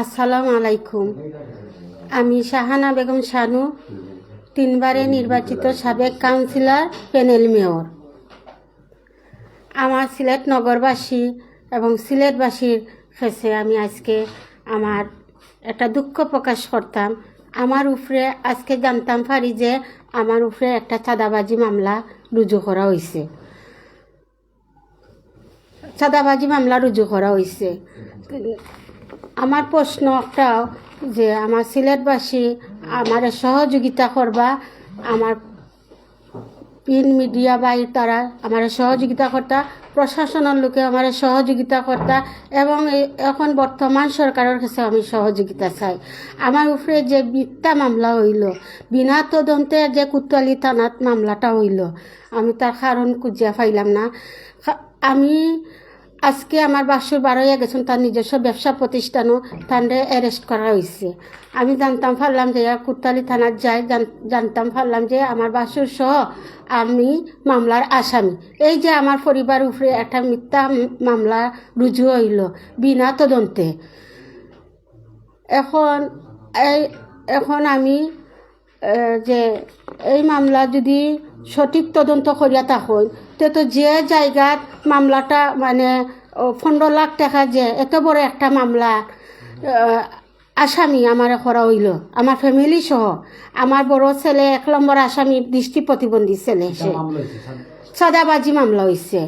আসসালামু আলাইকুম। আমি শাহানা বেগম শানু তিনবারে নির্বাচিত সাবেক কাউন্সিলর, প্যানেল মেয়র। আমার সিলেট নগরবাসী এবং সিলেটবাসীর কাছে আমি আজকে আমার একটা দুঃখ প্রকাশ করতাম। আমার উপরে আজকে জানতাম পারি যে আমার উপরে একটা চাঁদাবাজি মামলা রুজু করা হয়েছে চাঁদাবাজি মামলা রুজু করা হয়েছে আমার প্রশ্ন একটাও যে আমার সিলেটবাসী আমার সহযোগিতা করবা, আমার প্রিন্ট মিডিয়া বাই তারা আমার সহযোগিতা কর্তা, প্রশাসনের লোকে আমার সহযোগিতা কর্তা, এবং এখন বর্তমান সরকারের কাছে আমি সহযোগিতা চাই। আমার উপরে যে মিথ্যা মামলা হইল, বিনা তদন্তে যে কুতোয়ালি থানাত মামলাটা হইল, আমি তার কারণ খুঁজিয়া পাইলাম না। আমি আজকে আমার বাসুর বারোয়া গেছেন, তার নিজস্ব ব্যবসা প্রতিষ্ঠানও তান্ডে অ্যারেস্ট করা হয়েছে আমি জানতাম পারলাম যে কুত্তালি থানার যাই জানতাম পারলাম যে আমার বাসুর সহ আমি মামলার আসামি। এই যে আমার পরিবার উপরে একটা মিথ্যা মামলা রুজু হইল বিনা তদন্তে। এখন এই, এখন আমি যে এই মামলা যদি সঠিক তদন্ত করিয়া থাকুন তে যে জায়গাত মামলাটা মানে পনেরো লাখ টাকা যে এত বড় একটা মামলা আসামি আমার করা হইল। আমার ফ্যামিলি সহ। আমার বড় ছেলে এক নম্বর আসামি দৃষ্টি প্রতিবন্ধী ছেলে সে। সাদাবাজি মামলা হয়েছে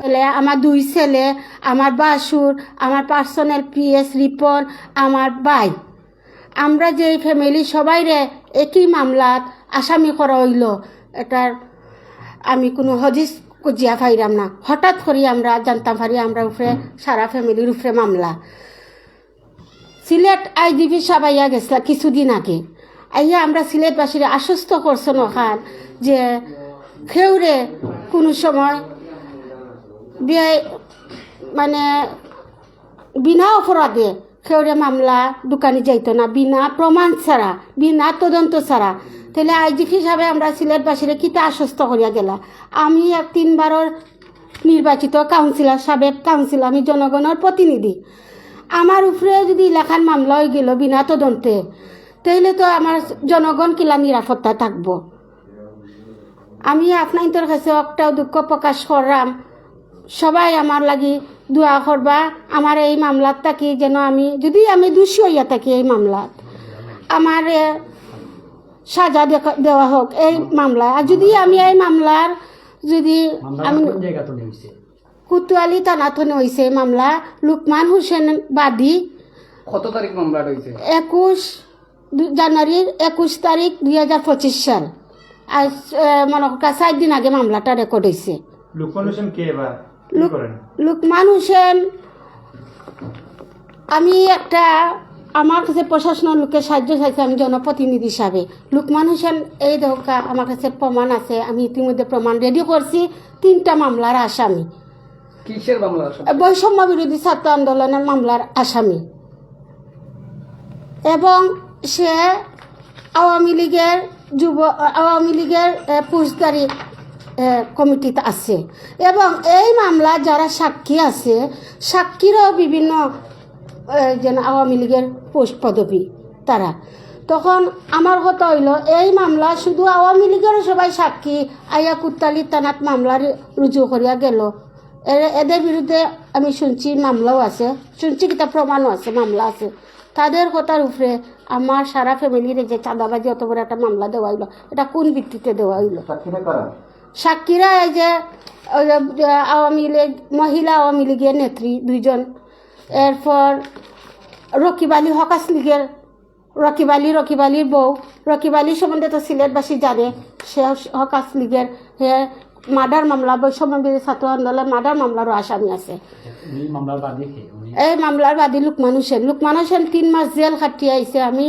ছেলে আমার দুই ছেলে আমার বাসুর আমার পার্সোনাল পিএস রিপন আমার ভাই। আমরা যে ফ্যামিলি সবাই রে একই মামলাত আসামি করা হইল এটার আমি কোনো হদিস কুজিয়া পাইরাম না। হঠাৎ করে আমরা জানতাম পারি আমরা উপরে, সারা ফ্যামিলির উপরে মামলা। সিলেট আইজিপি সাবাইয়া গেছিলাম কিছুদিন আগে। আইয়া আমরা সিলেটবাসীরা আশ্বস্ত করছেন ওখান যে খেউরে কোনো সময় বিয়ে মানে বিনা অপরাধে খেউরে মামলা, দোকানে যাইতো না। বিনা প্রমাণ ছাড়া, বিনা তদন্ত ছাড়া তাহলে আইজিপি হিসাবে আমরা সিলেটবাসীরা কিতা আশ্বস্ত করিয়া গেলা আমি এক তিনবারের নির্বাচিত কাউন্সিলর, সাবেক কাউন্সিলর, আমি জনগণের প্রতিনিধি। আমার উপরে যদি লেখান মামলা হয়ে গেল বিনা তদন্তে, তাহলে তো আমার জনগণ কিলা নিরাপত্তা থাকব। আমি আপনাদের কাছে একটাও দুঃখ প্রকাশ করলাম সবাই আমার লাগি দোয়া করবা, আমার এই মামলাত থাকি যেন আমি, যদি আমি দোষী হইয়া থাকি এই মামলাত। আমার সাজা দেওয়া হোক এই মামলা আর যদি আমি এই মামলার যদি আমি কুতুয়ালি থানাথনে হয়েছে এই মামলা লুকমান হোসেন বাদী। কত তারিখ মামলাটা হয়েছে একুশ জানুয়ারির একুশ তারিখ দুই হাজার পঁচিশ সাল। আজ মনে কর চার দিন আগে মামলাটা রেকর্ড হয়েছে লুকমান হোসেন কে লুকমান হোসেন আমি একটা আমার কাছে প্রশাসনের লোকের সাহায্য চাইছে আমি জনপ্রতিনিধি হিসাবে। লুকমান হোসেন এই দরকার আমার কাছে প্রমাণ আছে। আমি ইতিমধ্যে প্রমাণ রেডি করছি। তিনটা মামলার আসামি। কিসের মামলা বৈষম্য বিরোধী ছাত্র আন্দোলনের মামলার আসামি। এবং সে আওয়ামী লীগের যুব আওয়ামী লীগের ফৌজদারি কমিটিতে আছে। এবং এই মামলা যারা সাক্ষী আছে সাক্ষীরও বিভিন্ন যেন আওয়ামী লীগের পোস্ট পদবী তারা। তখন আমার কথা হইল এই মামলা শুধু আওয়ামী লীগেরও সবাই সাক্ষী আয়া কুত্তালি থানাত মামলা রুজু করিয়া গেল। এদের বিরুদ্ধে আমি শুনছি মামলাও আছে শুনছি কিতা প্রমাণও আছে মামলা আছে। তাদের কথার উপরে আমার সারা ফ্যামিলির যে চাঁদাবাজি অত বড় একটা মামলা দেওয়া হইল এটা কোন ভিত্তিতে দেওয়া হইল? সাক্ষীরা এই যে আওয়ামী লীগ মহিলা আওয়ামী লীগের নেত্রী দুইজন এরপর রকিব আলী হকাস লীগের রকিব আলী রকিব আলীর বউ। রকিব আলী সম্বন্ধে তো সিলেটবাসী জানে সে হকাস লীগের হে মার্ডার মামলা বৈষম্য বিরোধী ছাত্র আন্দোলন মার্ডার মামলারও আসামি আছে। এই মামলার বাদী লুকমান হোসেন। লুকমান হোসেন তিন মাস জেল খাটিয়ে আইছে। আমি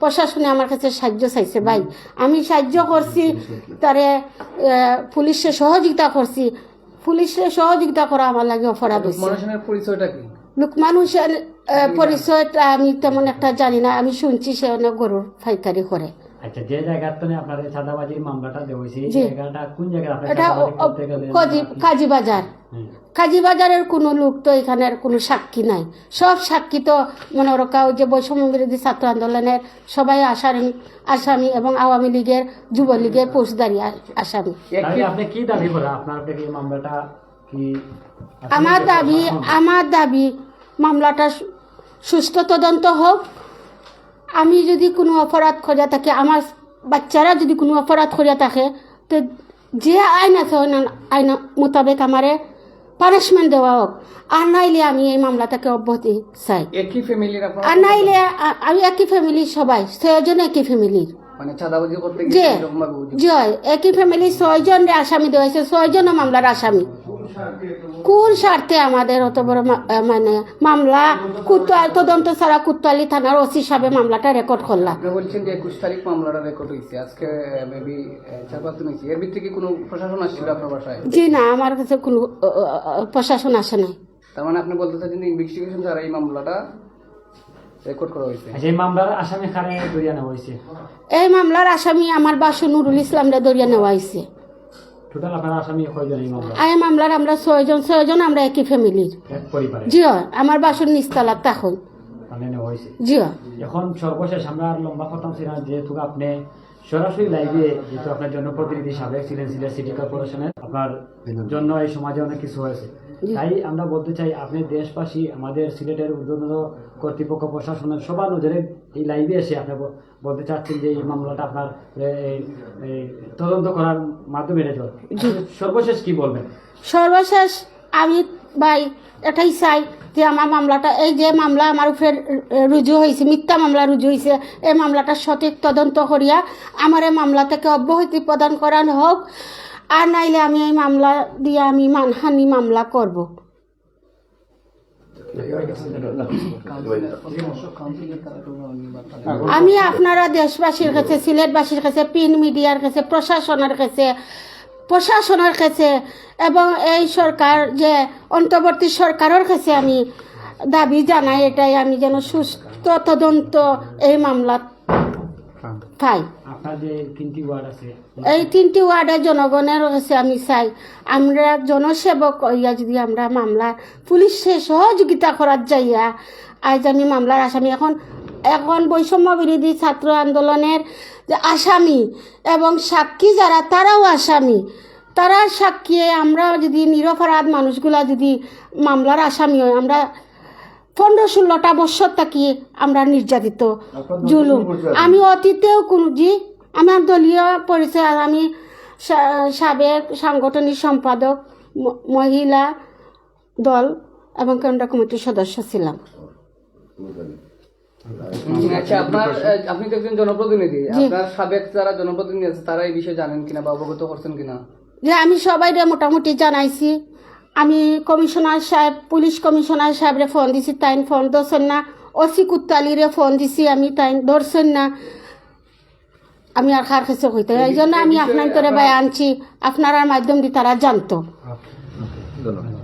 প্রশাসনে আমার কাছে সাহায্য চাইছে ভাই। আমি সাহায্য করছি তারে পুলিশে সহযোগিতা করছি। পুলিশে সহযোগিতা করা আমার লাগে অপরাধ হয়েছে পরিচয়টা কি? লুকমান হোসেন পরিচয়টা আমি তেমন একটা জানি না। আমি শুনছি সে অনেক গরুর ফাইকারি করে। আচ্ছা যে জায়গার তো আপনার চাঁদাবাজির মামলাটা দেওয়া হয়েছে এই জি। জায়গাটা কোন এটা চাঁদাবাজি করতে গেলেন কাজী কাজী বাজার। কাজী বাজারের কোনো লোক তো এখানের কোনো সাক্ষী নাই। সব সাক্ষী তো মনে ওই যে বৈষম্য বিরোধী ছাত্র আন্দোলনের সবাই আসামি আসামি এবং আওয়ামী লীগের যুবলীগের আ- আসামি। আপনি কি দাবি করেন? আপনার মামলাটা কি আমার দাবি আমার দাবি মামলাটা সু- সুষ্ঠু তদন্ত হোক। আমি যদি কোনো অপরাধ খোঁজা থাকে আমার বাচ্চারা যদি কোনো অপরাধ খোঁজা থাকে তো যে আইন আছে ওই আইন মোতাবেক আমারে পানিশমেন্ট দেওয়া হোক। আর নাইলে আমি এই মামলাটাকে অব্যাহতি চাই। একই ফ্যামিলির আর নাইলে আমি একই ফ্যামিলির সবাই ছয়জন একই ফ্যামিলির মানে যে। জয় একই ফ্যামিলির ছয়জন আসামি দেওয়া হয়েছে ছয়জন মামলার আসামি। কোন স্বার্থে আমাদের অত বড় মানে মামলা কুত্তাল তদন্ত ছাড়া কুত্তালি থানার ওসি সাহেবে মামলাটা রেকর্ড করলাম বলছেন যে একুশ তারিখ মামলাটা রেকর্ড হয়েছে আজকে মেবি চার পাঁচ দিন হয়েছে এর কোনো প্রশাসন আসছিল আপনার বাসায়? জি না আমার কাছে কোনো প্রশাসন আসে নাই। তার মানে আপনি বলতে চাচ্ছেন যে ইনভেস্টিগেশন ছাড়া এই মামলাটা রেকর্ড করা হয়েছে আচ্ছা এই মামলার আসামি খারে ধরিয়া নেওয়া হয়েছে এই মামলার আসামি আমার বাসু নুরুল ইসলামরা দরিয়া নেওয়া হয়েছে টোটাল আপনার আসামি কয়জন এই মামলা এই মামলার আমরা ছয়জন ছয়জন আমরা একই ফ্যামিলির এক পরিবারে? জি আমার নিস্তালার তখন মানে হয়েছে? এখন সর্বশেষ আমরা আর লম্বা ছিল যেহেতু আপনি সরাসরি লাইভে যেহেতু আপনার জনপ্রতিনিধি সাবেক ছিলেন সিলেট সিটি কর্পোরেশনের আপনার জন্য এই সমাজে অনেক কিছু হয়েছে। তাই আমরা বলতে চাই আপনি দেশবাসী আমাদের সিলেটের উদ্বোধন কর্তৃপক্ষ প্রশাসনের সবার নজরে এই লাইভে এসে আপনি বলতে চাচ্ছেন যে এই মামলাটা আপনার তদন্ত করার মাধ্যমে রেজল সর্বশেষ কি বলবেন? সর্বশেষ আমি ভাই এটাই চাই যে আমার মামলাটা এই যে মামলা আমার উপরে রুজু হয়েছে মিথ্যা মামলা রুজু হয়েছে এই মামলাটা সঠিক তদন্ত করিয়া আমার এই মামলা থেকে অব্যাহতি প্রদান করানো হোক আর নাইলে আমি এই মামলা দিয়ে আমি মানহানি মামলা করব। আমি আপনারা দেশবাসীর কাছে, সিলেটবাসীর কাছে, প্রিন্ট মিডিয়ার কাছে, প্রশাসনের কাছে প্রশাসনের কাছে এবং এই সরকার যে অন্তর্বর্তী সরকারের কাছে আমি দাবি জানাই, এটাই আমি যেন সুস্থ তদন্ত এই মামলা পাই। তিনটি ওয়ার্ড এই তিনটি ওয়ার্ডের জনগণের কাছে আমি চাই। আমরা জনসেবক হইয়া যদি আমরা মামলা পুলিশে সহযোগিতা করার যাইয়া আজ আমি মামলার আসামি। এখন এখন বৈষম্য বিরোধী ছাত্র আন্দোলনের যে আসামি এবং সাক্ষী যারা তারাও আসামি। তারা সাক্ষী আমরা যদি নিরপরাধ মানুষগুলা যদি মামলার আসামি হয় আমরা পনেরো ষোলোটা বছর থাকি আমরা নির্যাতিত। জুলুম। আমি অতীতেও কোনো জি আমার দলীয় পরিচয় আমি সাবেক সাংগঠনিক সম্পাদক মহিলা দল এবং কেন্দ্র কমিটির সদস্য ছিলাম। আচ্ছা আপনার আপনি তো একজন জনপ্রতিনিধি। আপনার সাবেক যারা জনপ্রতিনিধি আছে তারা এই বিষয়ে জানেন কিনা বা অবগত করছেন কিনা? যে আমি সবাইরে মোটামুটি জানাইছি। আমি কমিশনার সাহেব পুলিশ কমিশনার সাহেবরে ফোন দিছি তাইন ফোন ধরছেন না। ওসি কুত্তালিরে ফোন দিছি আমি তাইন ধরছেন না। আমি আর কার কাছে হইতে এই জন্য আমি আপনার করে বাই আনছি। আপনার মাধ্যম দিয়ে তারা জানতো। ধন্যবাদ।